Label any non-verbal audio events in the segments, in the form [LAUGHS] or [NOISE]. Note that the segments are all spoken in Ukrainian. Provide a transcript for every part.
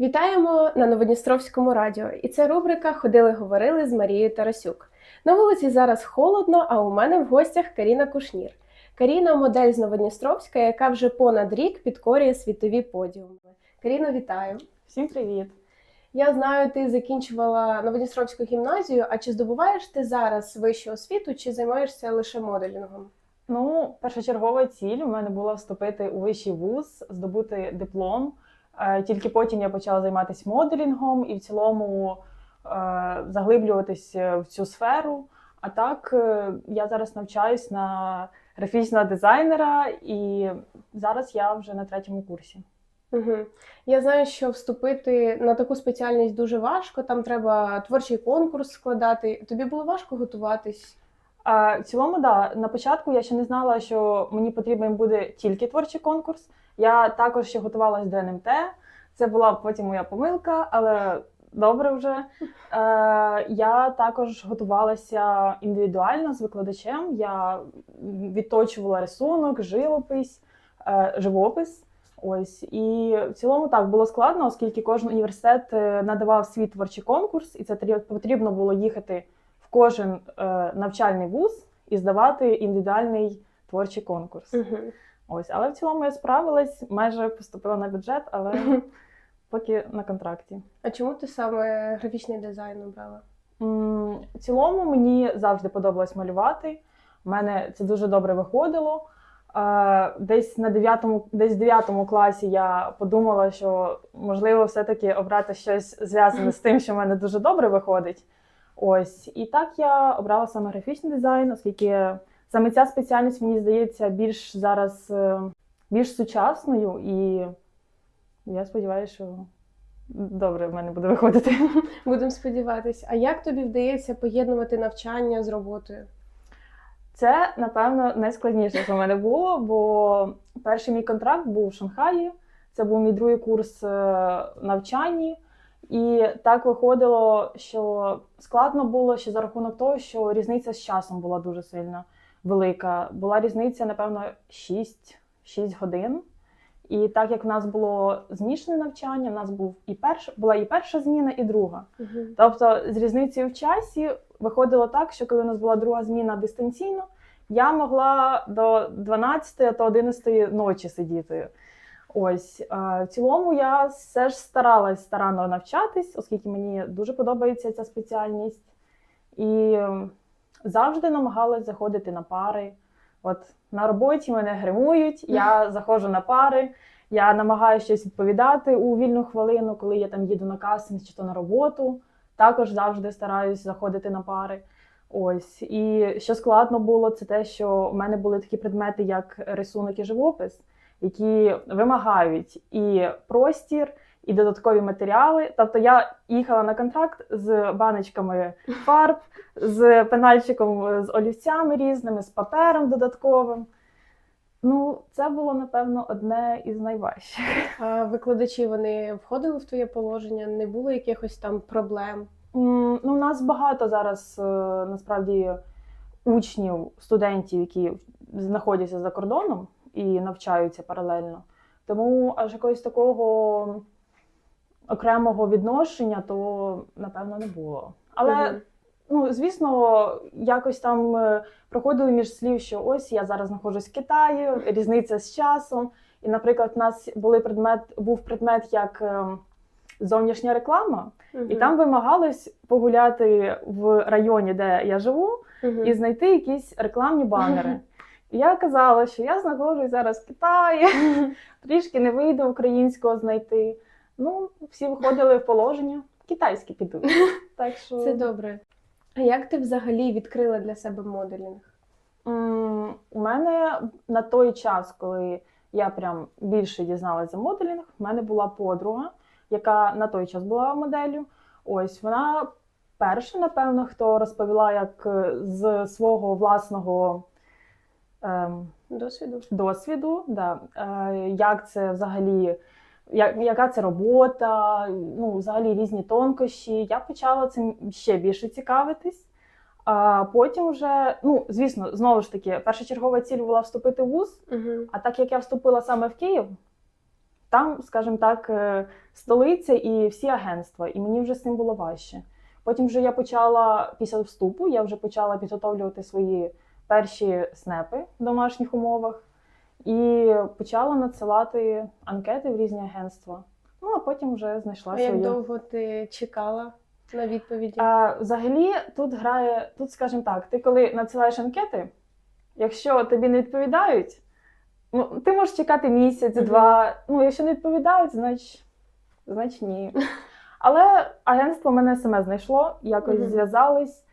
Вітаємо на Новодністровському радіо. І це рубрика Ходили говорили з Марією Тарасюк. На вулиці зараз холодно, а у мене в гостях Каріна Кушнір. Каріна модель з Новодністровська, яка вже понад рік підкорює світові подіуми. Каріно, вітаю! Всім привіт! Я знаю, ти закінчувала Новодністровську гімназію. А чи здобуваєш ти зараз вищу освіту, чи займаєшся лише моделінгом? Ну, першочергова ціль у мене була вступити у вищий вуз, здобути диплом. Е, Тільки потім я почала займатися моделінгом і в цілому е, заглиблюватись в цю сферу. А так, е, я зараз навчаюсь на графічного дизайнера, і зараз я вже на третьому курсі. Угу. Я знаю, що вступити на таку спеціальність дуже важко. Там треба творчий конкурс складати. Тобі було важко готуватись? А, в цілому, да, на початку я ще не знала, що мені потрібен буде тільки творчий конкурс. Я також ще готувалась до НМТ. Це була потім моя помилка, але добре вже. Е, я також готувалася індивідуально з викладачем. Я відточувала рисунок, живопис, е, живопис. Ось і в цілому так було складно, оскільки кожен університет е, надавав свій творчий конкурс, і це потрібно було їхати в кожен е, навчальний вуз і здавати індивідуальний творчий конкурс. Угу. Ось, але в цілому я справилась, майже поступила на бюджет, але [LAUGHS] поки на контракті. А чому ти саме графічний дизайн обрала? В цілому мені завжди подобалось малювати. У мене це дуже добре виходило. Десь на 9, десь в 9 класі я подумала, що можливо все-таки обрати щось зв'язане з тим, що в мене дуже добре виходить. Ось. І так я обрала саме графічний дизайн, оскільки саме ця спеціальність, мені здається, більш зараз е, більш сучасною, і я сподіваюся, що добре в мене буде виходити. [LAUGHS] Будемо сподіватись. А як тобі вдається поєднувати навчання з роботою? Це, напевно, найскладніше, що в мене було, бо перший мій контракт був в Шанхаї. Це був мій другий курс е, навчання. І так виходило, що складно було ще за рахунок того, що різниця з часом була дуже сильно велика. Була різниця, напевно, 6, 6 годин. І так як в нас було змішане навчання, в нас був і перш, була і перша зміна, і друга. Угу. Тобто, з різницею в часі виходило так, що коли у нас була друга зміна дистанційно, я могла до 12 а то 11 ночі сидіти. Ось е, в цілому я все ж старалась старанно навчатись, оскільки мені дуже подобається ця спеціальність. І завжди намагалась заходити на пари. От на роботі мене гримують, я заходжу на пари, я намагаюся щось відповідати у вільну хвилину, коли я там їду на кастинг чи то на роботу. Також завжди стараюсь заходити на пари. Ось і що складно було, це те, що в мене були такі предмети, як рисунок і живопис, які вимагають і простір, і додаткові матеріали. Тобто я їхала на контракт з баночками фарб, з пенальчиком, з олівцями різними, з папером додатковим. Ну, це було напевно одне із найважчих. А викладачі вони входили в твоє положення? Не було якихось там проблем? Ну, у нас багато зараз е, насправді учнів, студентів, які знаходяться за кордоном і навчаються паралельно. Тому аж якогось такого окремого відношення, то напевно не було. Але ну, звісно, якось там е, проходили між слів, що ось я зараз знаходжусь в Китаї, різниця з часом. І, наприклад, у нас були предмет, був предмет як е, зовнішня реклама, і там вимагалось погуляти в районі, де я живу, Мгм. і знайти якісь рекламні банери. Я казала, що я знаходжусь зараз в Китаї, трішки не вийде українського знайти. Ну, всі виходили в положення, китайські підуть. [LAUGHS] Так що Це добре. А як ти взагалі відкрила для себе моделінг? У мене на той час, коли я прям більше дізналася за моделінг, в мене була подруга, яка на той час була моделлю. Ось вона перша, напевно, хто розповіла, як е, з свого власного ем, Досвіду? досвіду, да, е, як це взагалі, як, яка це робота, ну, взагалі різні тонкощі. Я почала цим ще більше цікавитись. А потім вже, ну, звісно, знову ж таки, першочергова ціль була вступити в ВУЗ, Угу. а так як я вступила саме в Київ, там, скажімо так, е, столиця і всі агентства, і мені вже з цим було важче. Потім вже я почала після вступу, я вже почала підготовлювати свої перші снепи в домашніх умовах і почала надсилати анкети в різні агентства. Ну а потім вже знайшла А як довго ти чекала на відповіді? А, взагалі, тут грає, тут, скажімо так, ти коли надсилаєш анкети, якщо тобі не відповідають, ну, ти можеш чекати місяць, Мгм. два. Ну, якщо не відповідають, значить, значить ні. [LAUGHS] Але агентство мене саме знайшло, якось Мгм. зв'язались,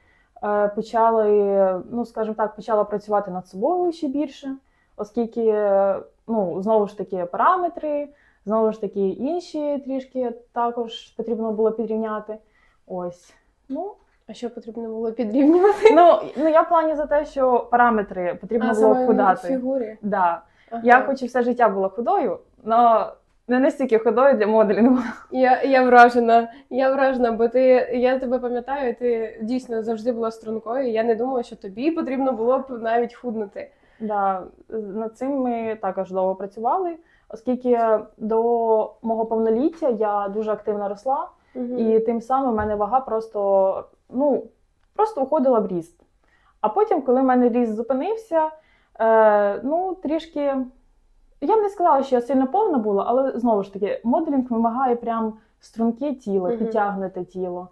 е, почали, ну, скажімо так, почала працювати над собою ще більше, оскільки, е, ну, знову ж таки, параметри, знову ж таки, інші трішки також потрібно було підрівняти. Ось. Ну, А що потрібно було підрівнювати? ну, ну я в плані за те, що параметри потрібно а, було в фігурі. Да. Ага. Я хоч і все життя була худою, але не настільки худою для моделінгу. Я, я вражена, я вражена, бо ти я тебе пам'ятаю, ти дійсно завжди була стрункою. Я не думала, що тобі потрібно було б навіть худнути. Да, над цим ми також довго працювали, оскільки до мого повноліття я дуже активно росла, і тим самим в мене вага просто, ну, просто уходила в ріст. А потім, коли в мене ріст зупинився, е, ну, трішки. Я б не сказала, що я сильно повна була, але знову ж таки, моделінг вимагає прям струнке тіло, Мгм. підтягнуте тіло.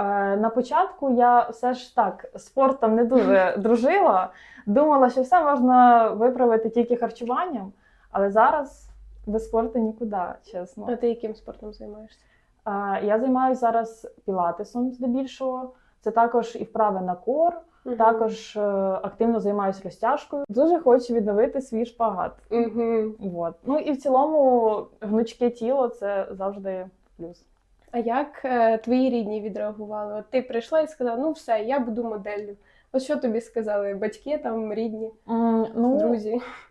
Е, на початку я все ж так спортом не дуже [LAUGHS] дружила. Думала, що все можна виправити тільки харчуванням, але зараз без спорту нікуди, чесно. А ти яким спортом займаєшся? Е, Я займаюся зараз пілатесом здебільшого. Це також і вправи на кор, також е, активно займаюся розтяжкою. Дуже хочу відновити свій шпагат. Угу. Вот. Ну і в цілому гнучке тіло це завжди плюс. А як е, твої рідні відреагували? От ти прийшла і сказала, ну все, я буду моделлю. От що тобі сказали? Батьки там рідні, М, Ну, друзі? [LAUGHS]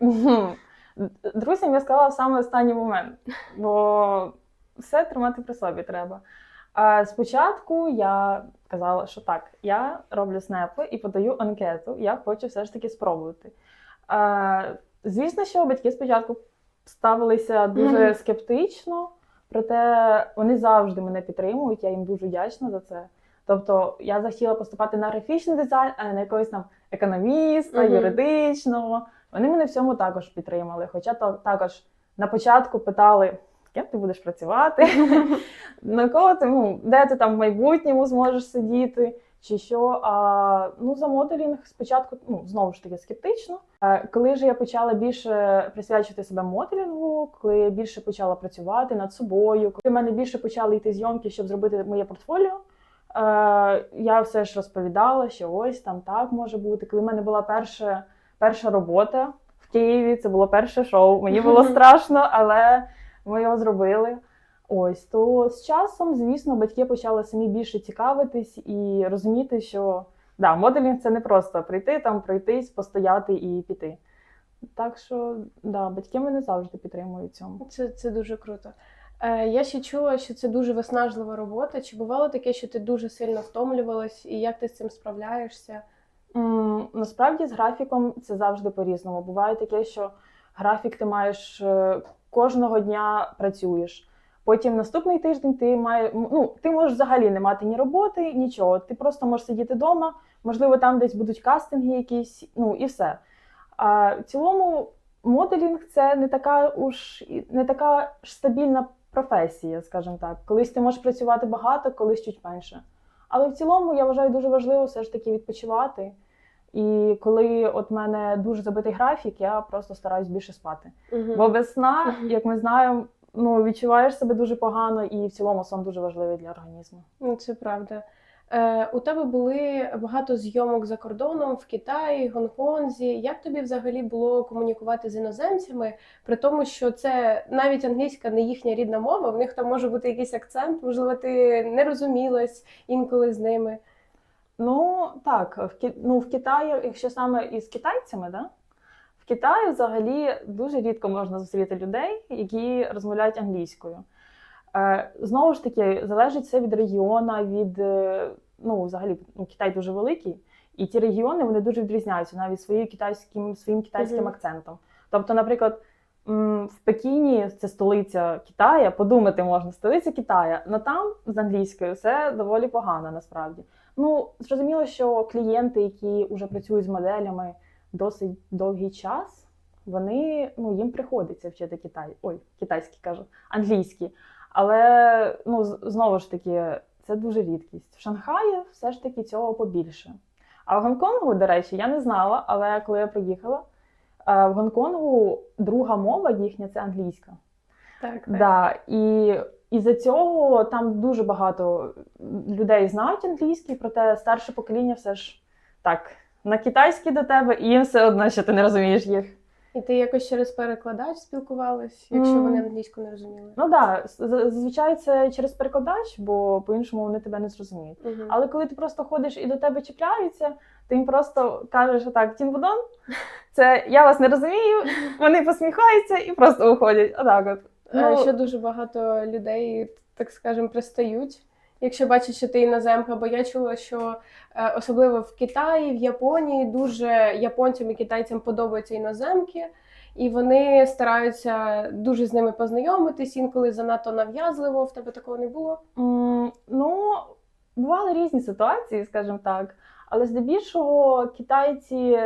Друзям я сказала в саме останній момент, бо все тримати при собі треба. А спочатку я казала, що так, я роблю снепи і подаю анкету, я хочу все ж таки спробувати. А, звісно, що батьки спочатку ставилися дуже скептично, проте вони завжди мене підтримують, я їм дуже вдячна за це. Тобто я захотіла поступати на графічний дизайн, а не на якогось там економіста, Мгм. юридичного. Вони мене в цьому також підтримали. Хоча то також на початку питали, ким ти будеш працювати, [LAUGHS] на кого ти, ну, де ти там в майбутньому зможеш сидіти, чи що. А ну, за моделінг спочатку ну, знову ж таки скептично. Коли ж я почала більше присвячувати себе моделінгу, коли я більше почала працювати над собою, коли в мене більше почали йти зйомки, щоб зробити моє портфоліо. Я все ж розповідала, що ось там так може бути. Коли в мене була перша, перша робота в Києві, це було перше шоу. Мені було [LAUGHS] страшно, але ми його зробили. Ось то з часом, звісно, батьки почали самі більше цікавитись і розуміти, що да, моделінг це не просто прийти там, пройтись, постояти і піти. Так що да, батьки мене завжди підтримують цьому. Це, це дуже круто. Е, я ще чула, що це дуже виснажлива робота. Чи бувало таке, що ти дуже сильно втомлювалась, і як ти з цим справляєшся? М, Насправді з графіком це завжди по-різному. Буває таке, що графік ти маєш е, кожного дня працюєш. Потім наступний тиждень ти має, ну, ти можеш взагалі не мати ні роботи, нічого. Ти просто можеш сидіти вдома, можливо, там десь будуть кастинги якісь, ну і все. А в цілому моделінг це не така уж не така ж стабільна професія, скажімо так. Колись ти можеш працювати багато, колись чуть менше. Але в цілому я вважаю дуже важливо все ж таки відпочивати. І коли от в мене дуже забитий графік, я просто стараюсь більше спати. Мгм. Бо без сна, як ми знаємо, ну відчуваєш себе дуже погано, і в цілому сон дуже важливий для організму. Ну, це правда. Е, у тебе були багато зйомок за кордоном в Китаї, Гонконзі. Як тобі взагалі було комунікувати з іноземцями, при тому, що це навіть англійська не їхня рідна мова, в них там може бути якийсь акцент, можливо, ти не розумілась інколи з ними. Ну так, в ну, в Китаї, якщо саме із китайцями, да? Китаї взагалі дуже рідко можна зустріти людей, які розмовляють англійською. Е, знову ж таки, залежить все від регіону, від е, ну, взагалі, ну, Китай дуже великий, і ті регіони вони дуже відрізняються навіть своїм китайським, своїм китайським Мгм. акцентом. Тобто, наприклад, в Пекіні, це столиця Китаю, подумати можна, столиця Китаю, але там з англійською все доволі погано насправді. Ну, зрозуміло, що клієнти, які вже працюють з моделями досить довгий час, вони ну, їм приходиться вчити китай. Ой, китайський кажу, англійський. Але ну, знову ж таки, це дуже рідкість. В Шанхаї все ж таки цього побільше. А в Гонконгу, до речі, я не знала, але коли я приїхала, е, в Гонконгу друга мова їхня це англійська. Так, так. Да, і із-за цього там дуже багато людей знають англійський, проте старше покоління все ж так на китайський до тебе, і їм все одно, що ти не розумієш їх. І ти якось через перекладач спілкувалась, якщо М. вони англійську не розуміли? Ну так, да, зазвичай це через перекладач, бо по-іншому вони тебе не зрозуміють. Мгм. Але коли ти просто ходиш і до тебе чіпляються, ти їм просто кажеш отак, тімбудон, це я вас не розумію, [LAUGHS] вони посміхаються і просто уходять. Отак от. Ну, Що дуже багато людей, так скажемо, пристають, якщо бачать, що ти іноземка, бо я чула, що е, особливо в Китаї, в Японії дуже японцям і китайцям подобаються іноземки, і вони стараються дуже з ними познайомитись, інколи занадто нав'язливо. В тебе такого не було? М, Ну, бували різні ситуації, скажімо так. Але здебільшого китайці,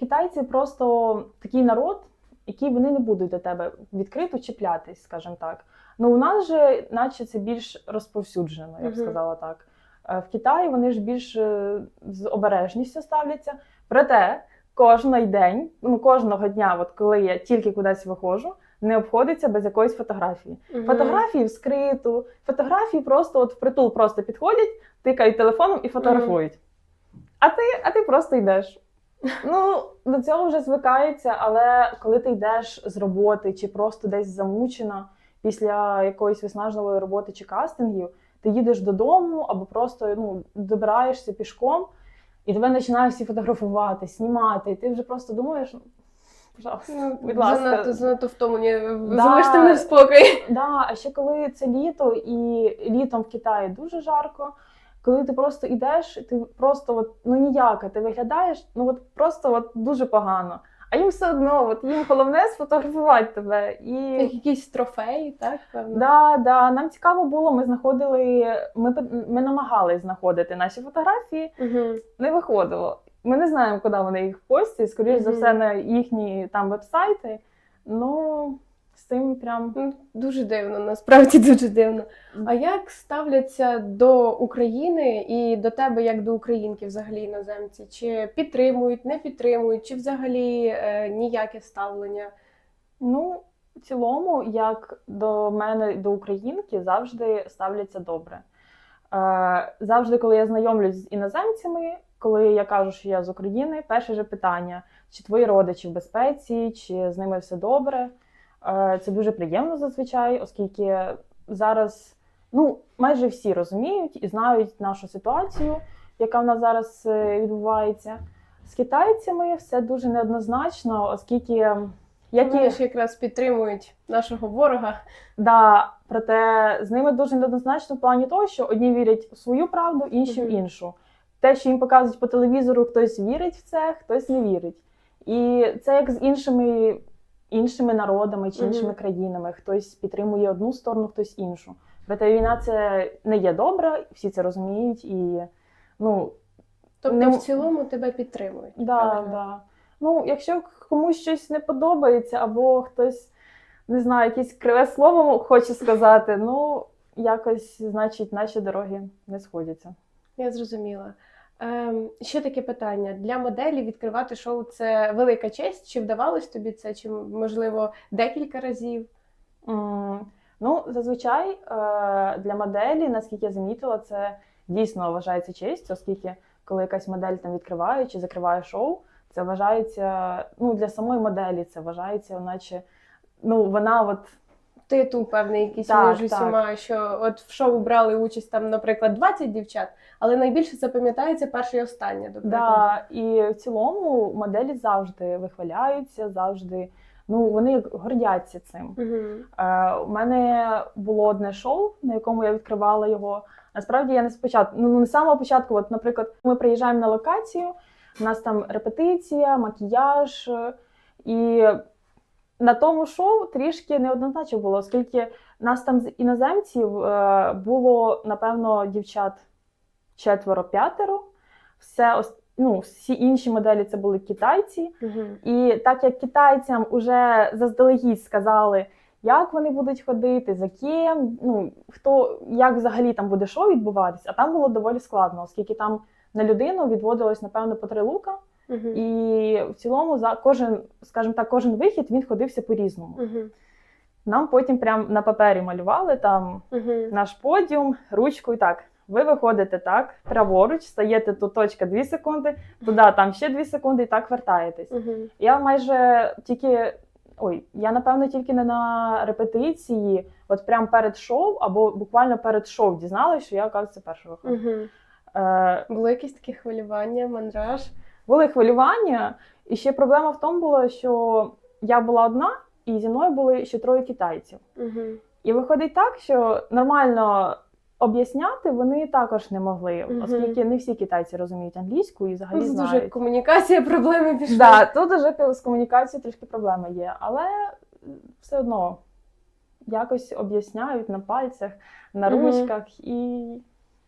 китайці просто такий народ, який вони не будуть до тебе відкрито чіплятись, скажімо так. Ну, у нас же, наче це більш розповсюджено, я б сказала так. Е, В Китаї вони ж більш е, з обережністю ставляться. Проте кожний день, ну кожного дня, от коли я тільки кудись виходжу, не обходиться без якоїсь фотографії. Фотографії в скриту, фотографії просто от впритул просто підходять, тикають телефоном і фотографують. А ти, а ти просто йдеш. Ну, до цього вже звикається, але коли ти йдеш з роботи чи просто десь замучена після якоїсь виснажливої роботи чи кастингів, ти їдеш додому або просто ну, добираєшся пішком, і тебе починають всі фотографувати, знімати, і ти вже просто думаєш, ну, пожалуйста, Ну, [LAUGHS] будь ласка. Занадто, занадто втомлені. Да. Залиште мене в спокій. Да, а ще коли це літо, і літом в Китаї дуже жарко. Коли ти просто йдеш, ти просто от, ну ніяка, ти виглядаєш, ну от просто от дуже погано. А їм все одно, от їм головне сфотографувати тебе. І Як якісь трофеї, так? Певно. да, да, нам цікаво було. Ми знаходили, ми, ми намагались знаходити наші фотографії, Угу. не виходило. Ми не знаємо, куди вони їх постять. Скоріше за все, на їхні там вебсайти. Ну цим прям Ну, Дуже дивно, насправді дуже дивно. А як ставляться до України і до тебе як до українки взагалі іноземці? Чи підтримують, не підтримують, чи взагалі е, ніяке ставлення? Ну, в цілому, як до мене, до українки, завжди ставляться добре. Е, завжди, коли я знайомлюсь з іноземцями, коли я кажу, що я з України, перше же питання: чи твої родичі в безпеці, чи з ними все добре. Е, це дуже приємно зазвичай, оскільки зараз ну, майже всі розуміють і знають нашу ситуацію, яка в нас зараз е, відбувається. З китайцями все дуже неоднозначно, оскільки як і Вони ж якраз підтримують нашого ворога. Да, проте з ними дуже неоднозначно в плані того, що одні вірять у свою правду, інші в іншу. Те, що їм показують по телевізору, хтось вірить в це, хтось не вірить. І це як з іншими, іншими народами чи іншими країнами. Хтось підтримує одну сторону, хтось іншу. Проте війна це не є добра, всі це розуміють і ну, Тобто, Не- в цілому тебе підтримують. Да, правильно? да. Ну, якщо комусь щось не подобається, або хтось не знаю, якесь криве слово хоче сказати, ну якось, значить, наші дороги не сходяться. Я зрозуміла. Ем, ще таке питання: для моделі відкривати шоу це велика честь. Чи вдавалось тобі це? Чи можливо декілька разів? М, Ну, зазвичай е, для моделі, наскільки я замітила, це дійсно вважається честь, оскільки коли якась модель там відкриває чи закриває шоу, це вважається ну, для самої моделі, це вважається, наче ну, вона от Титул певний якийсь Так, між так. усіма, що от в шоу брали участь там, наприклад, 20 дівчат, але найбільше запам'ятається перша і остання. До. Да, і в цілому моделі завжди вихваляються, завжди ну вони гордяться цим. Мгм. Е, у мене було одне шоу, на якому я відкривала його. Насправді я не спочатку, ну не з самого початку. От, наприклад, ми приїжджаємо на локацію, у нас там репетиція, макіяж, е, і на тому шоу трішки неоднозначно було, оскільки нас там з іноземців е, було, напевно, дівчат четверо-п'ятеро. Все, ну, всі інші моделі це були китайці. І так як китайцям уже заздалегідь сказали, як вони будуть ходити, за ким, ну хто як взагалі там буде шоу відбуватись, а там було доволі складно, оскільки там на людину відводилось, напевно, по три лука. І в цілому за кожен, скажімо так, кожен вихід він ходився по-різному. Нам потім прям на папері малювали там наш подіум, ручку і так. Ви виходите так, праворуч, стаєте тут точка 2 секунди, туди там ще 2 секунди, і так вертаєтесь. Я майже тільки. Ой, я напевно тільки не на репетиції, от прям перед шоу, або буквально перед шоу дізналась, що я оказується перша виходжу. Е, Було якісь такі хвилювання, мандраж. Були хвилювання, і ще проблема в тому була, що я була одна, і зі мною були ще троє китайців. І виходить так, що нормально об'ясняти вони також не могли, Мгм. оскільки не всі китайці розуміють англійську і взагалі Тут дуже комунікація, проблеми пішли. Да, тут вже з комунікацією трішки проблеми є, але все одно якось об'ясняють на пальцях, на ручках, і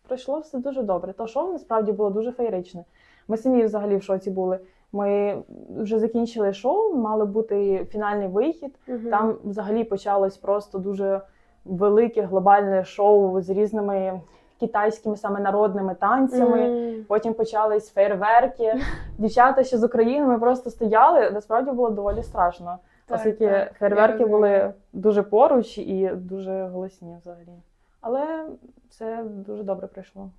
пройшло все дуже добре. То шоу насправді було дуже феєричне. Ми самі взагалі в шоці були. Ми вже закінчили шоу, мали бути фінальний вихід. Мгм. Там взагалі почалось просто дуже велике глобальне шоу з різними китайськими саме народними танцями. Мгм. Потім почались фейерверки. [LAUGHS] Дівчата ще з України ми просто стояли. Насправді було доволі страшно, Так, оскільки так, фейерверки були дуже поруч і дуже голосні взагалі. Але все дуже добре пройшло.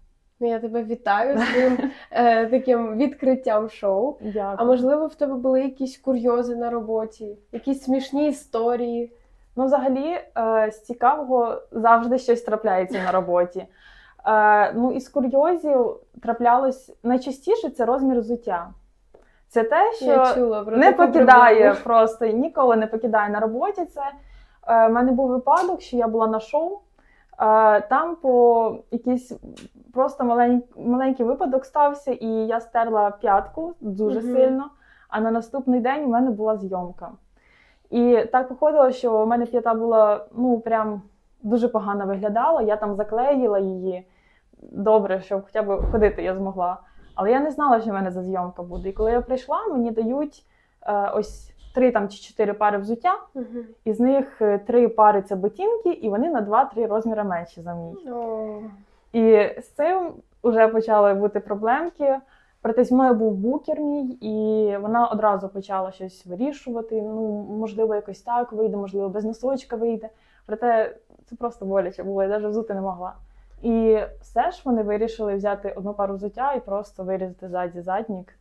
Ну, Я тебе вітаю з [LAUGHS] твоїм е, таким відкриттям шоу. Дякую. А можливо, в тебе були якісь курйози на роботі, якісь смішні історії. Ну, взагалі, е, з цікавого завжди щось трапляється на роботі. Е, ну, із курйозів траплялось найчастіше це розмір взуття. Це те, що Я чула про не покидає проблему. просто ніколи не покидає на роботі. Це е, в мене був випадок, що я була на шоу. Там по якийсь просто малень, маленький випадок стався, і я стерла п'ятку дуже Мгм. сильно. А на наступний день у мене була зйомка. І так виходило, що у мене п'ята була ну прям дуже погано виглядала. Я там заклеїла її добре, щоб хоча б ходити я змогла. Але я не знала, що в мене за зйомка буде. І коли я прийшла, мені дають е, ось три там чи чотири пари взуття, Мгм. із них е, три пари це ботинки, і вони на два-три розміри менші за мій. О, І з цим вже почали бути проблемки. Проте зі мною був букер мій, і вона одразу почала щось вирішувати. Ну, можливо, якось так вийде, можливо, без носочка вийде. Проте це просто боляче було, я навіть взути не могла. І все ж вони вирішили взяти одну пару взуття і просто вирізати ззаді заднік.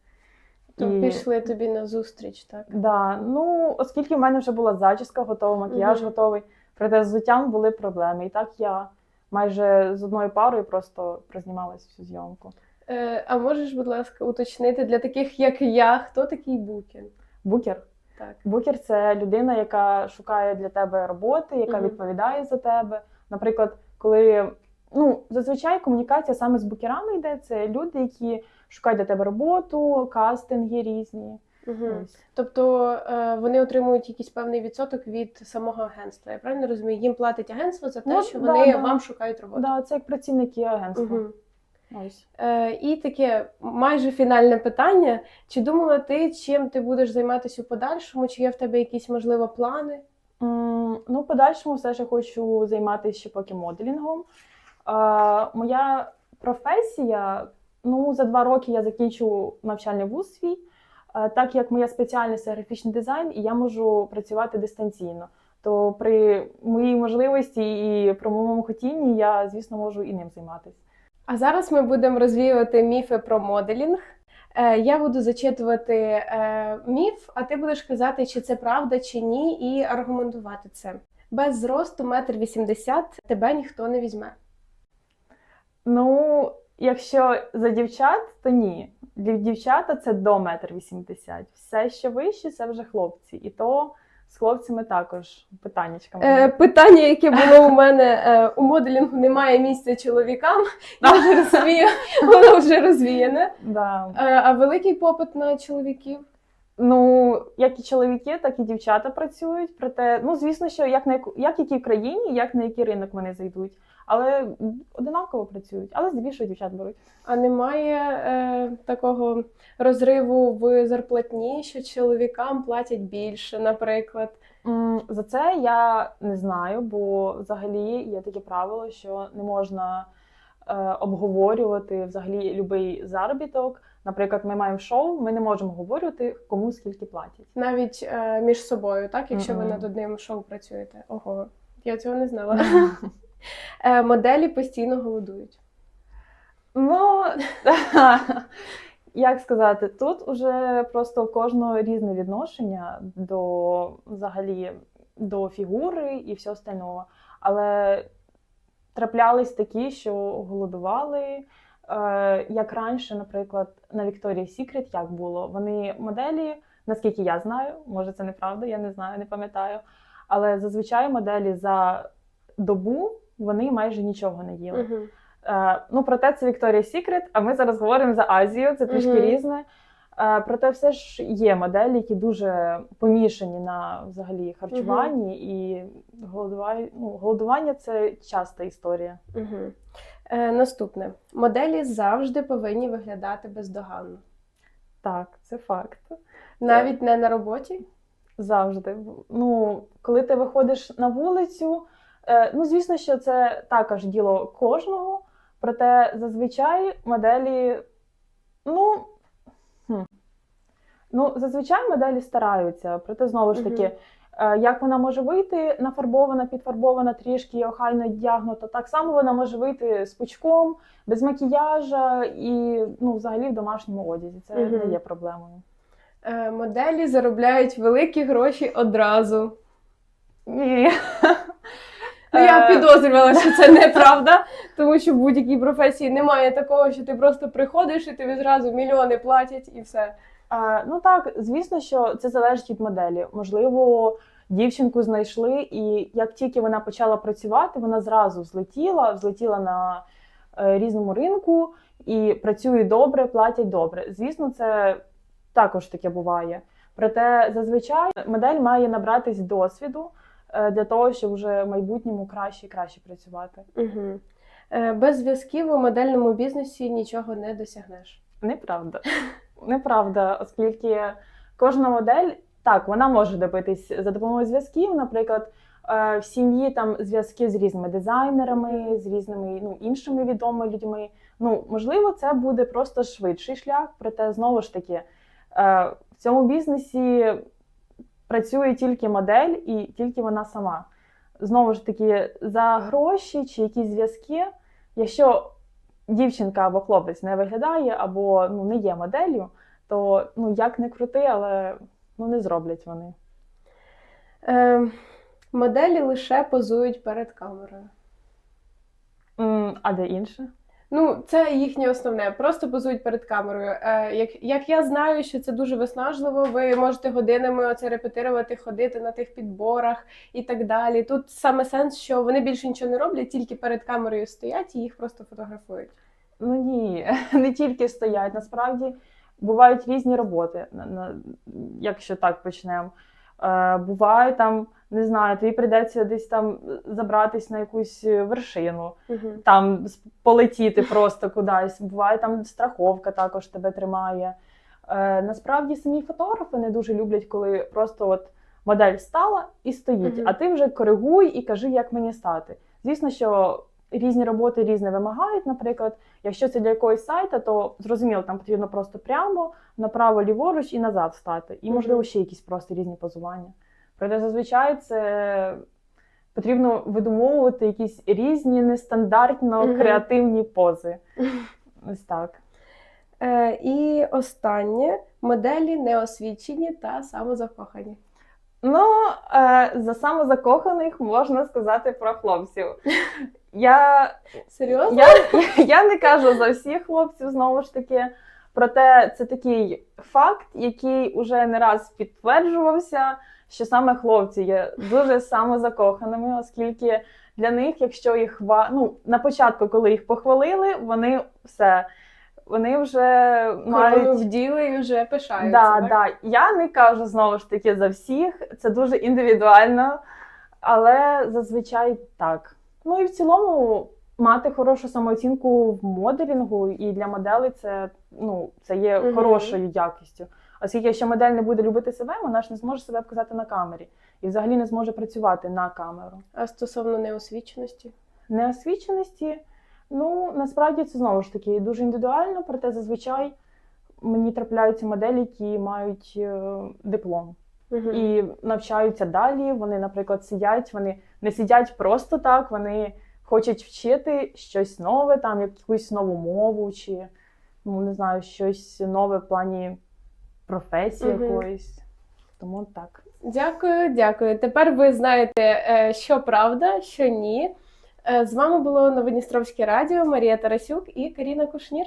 То пішли тобі на зустріч, так? Да, ну, оскільки в мене вже була зачіска готова, макіяж Мгм. готовий, проте з взуттям були проблеми. І так я майже з одною парою просто прознімалась всю зйомку. Е, а можеш, будь ласка, уточнити для таких, як я, хто такий Букін? Букер. Так. Букер це людина, яка шукає для тебе роботи, яка Мгм. відповідає за тебе. Наприклад, коли ну зазвичай комунікація саме з букерами йде, це люди, які шукають для тебе роботу, кастинги різні. Угу. Тобто е, вони отримують якийсь певний відсоток від самого агентства. Я правильно розумію? Їм платить агентство за те, Ну, що да, вони да. вам шукають роботу. Да, це як працівники агентства. Угу. Ось. Е, і таке майже фінальне питання: чи думала ти, чим ти будеш займатися у подальшому? Чи є в тебе якісь можливо плани? М, Ну, в подальшому все ж я хочу займатися ще поки моделінгом. Е, моя професія, ну, за два роки я закінчу навчальний вуз свій, е, так як моя спеціальність це графічний дизайн, і я можу працювати дистанційно. То при моїй можливості і при моєму хотінні я, звісно, можу і ним займатися. А зараз ми будемо розвіювати міфи про моделінг. Е, я буду зачитувати е, міф, а ти будеш казати, чи це правда, чи ні, і аргументувати це. Без зросту метр вісімдесят тебе ніхто не візьме. Ну, якщо за дівчат, то ні. Для дівчата це до метр вісімдесят. Все, що вище, це вже хлопці. І то з хлопцями також питаннячка. Е, питання, яке було у мене е, у моделінгу, немає місця чоловікам. [LAUGHS] Я вже розумію, воно вже розвіяне. Да. Е, а великий попит на чоловіків. Ну, як і чоловіки, так і дівчата працюють. Проте, ну звісно, що як на яку- як якій країні, як на який ринок вони зайдуть. Але одинаково працюють, але здебільшого дівчат беруть. А немає е, такого розриву в зарплатні, що чоловікам платять більше, наприклад. За це я не знаю, бо взагалі є таке правило, що не можна е, обговорювати взагалі будь-який заробіток. Наприклад, ми маємо шоу, ми не можемо говорити, кому скільки платять. Навіть е, між собою, так, якщо ви над одним шоу працюєте. Ого, я цього не знала. [LAUGHS] Е, моделі постійно голодують. Ну, [LAUGHS] як сказати, тут уже просто в кожного різне відношення до взагалі до фігури і все остального. Але траплялись такі, що голодували. Е, як раніше, наприклад, на Victoria's Secret, як було? Вони моделі, наскільки я знаю, може це неправда, я не знаю, не пам'ятаю. Але зазвичай моделі за добу вони майже нічого не їли. Мгм. Е, ну, проте це Victoria's Secret, а ми зараз говоримо за Азію, це трішки Мгм. різне. Е, проте все ж є моделі, які дуже помішані на взагалі харчуванні, і голодування, ну, голодування це часта історія. Мгм. Е, наступне. Моделі завжди повинні виглядати бездоганно. Так, це факт. Навіть не на роботі. Завжди. Ну, коли ти виходиш на вулицю, ну, звісно, що це також діло кожного, проте зазвичай моделі, ну, хм. ну зазвичай моделі стараються, проте знову ж таки, е, як вона може вийти нафарбована, підфарбована, трішки охайно одягнута, так само вона може вийти з пучком, без макіяжа і ну, взагалі в домашньому одязі. Це Мгм. не є проблемою. Е, моделі заробляють великі гроші одразу. Ні. Я Е, підозрювала, що це [LAUGHS] неправда, тому що в будь-якій професії немає такого, що ти просто приходиш і тобі зразу мільйони платять і все. Е, Ну так, звісно, що це залежить від моделі. Можливо, дівчинку знайшли, і як тільки вона почала працювати, вона зразу злетіла, взлетіла на е, різному ринку і працює добре, платять добре. Звісно, це також таке буває. Проте зазвичай модель має набратись досвіду для того, щоб вже в майбутньому краще і краще працювати. Угу. Е, без зв'язків у модельному бізнесі нічого не досягнеш. Неправда. [LAUGHS] Неправда, оскільки кожна модель так вона може добитись за допомогою зв'язків. Наприклад, е, в сім'ї там зв'язки з різними дизайнерами, з різними ну, іншими відомими людьми. Ну, можливо, це буде просто швидший шлях, проте знову ж таки, е, в цьому бізнесі працює тільки модель і тільки вона сама. Знову ж таки, за гроші чи якісь зв'язки, якщо дівчинка або хлопець не виглядає, або ну, не є моделлю, то ну, як не крути, але ну, не зроблять вони. Е, моделі лише позують перед камерою. М, А де інше? Ну, це їхнє основне. Просто позують перед камерою. Е, як, як я знаю, що це дуже виснажливо, ви можете годинами оце репетирувати, ходити на тих підборах і так далі. Тут саме сенс, що вони більше нічого не роблять, тільки перед камерою стоять і їх просто фотографують. Ну ні, [LAUGHS] не тільки стоять. Насправді бувають різні роботи, якщо так почнемо. Е, буває там, не знаю, тобі прийдеться десь там забратись на якусь вершину. Угу. там полетіти просто кудись. Буває там страховка також тебе тримає. Е, насправді самі фотографи не дуже люблять, коли просто от модель стала і стоїть, Мгм. а ти вже коригуй і кажи, як мені стати. Звісно, що різні роботи різне вимагають. Наприклад, якщо це для якогось сайта, то зрозуміло, там потрібно просто прямо, направо, ліворуч і назад стати. І, можливо, ще якісь просто різні позування. Проте зазвичай це потрібно видумовувати якісь різні нестандартно Мгм. креативні пози. [LAUGHS] Ось так. Е, і останнє моделі неосвічені та самозакохані. Ну, е, за самозакоханих можна сказати про хлопців. [LAUGHS] Я, Серйозно? я, я не кажу за всіх хлопців, знову ж таки. Проте це такий факт, який уже не раз підтверджувався, що саме хлопці є дуже самозакоханими, оскільки для них, якщо їх хва... ну, на початку, коли їх похвалили, вони все вони вже Корону мають. вділи і вже пишаються. Да, так? да. Я не кажу знову ж таки за всіх, це дуже індивідуально, але зазвичай так. Ну і в цілому мати хорошу самооцінку в моделінгу і для моделей це, ну, це є Мгм. хорошою якістю. Оскільки якщо модель не буде любити себе, вона ж не зможе себе показати на камері і взагалі не зможе працювати на камеру. А стосовно неосвіченості? Неосвіченості, ну насправді це знову ж таки дуже індивідуально, проте зазвичай мені трапляються моделі, які мають е, диплом Мгм. і навчаються далі. Вони, наприклад, сидять, вони не сидять просто так, вони хочуть вчити щось нове, там якусь нову мову, чи ну не знаю, щось нове в плані професії угу. якоїсь. Тому так. Дякую, дякую. Тепер ви знаєте, е, що правда, що ні. Е, З вами було Новодністровське радіо Марія Тарасюк і Каріна Кушнір.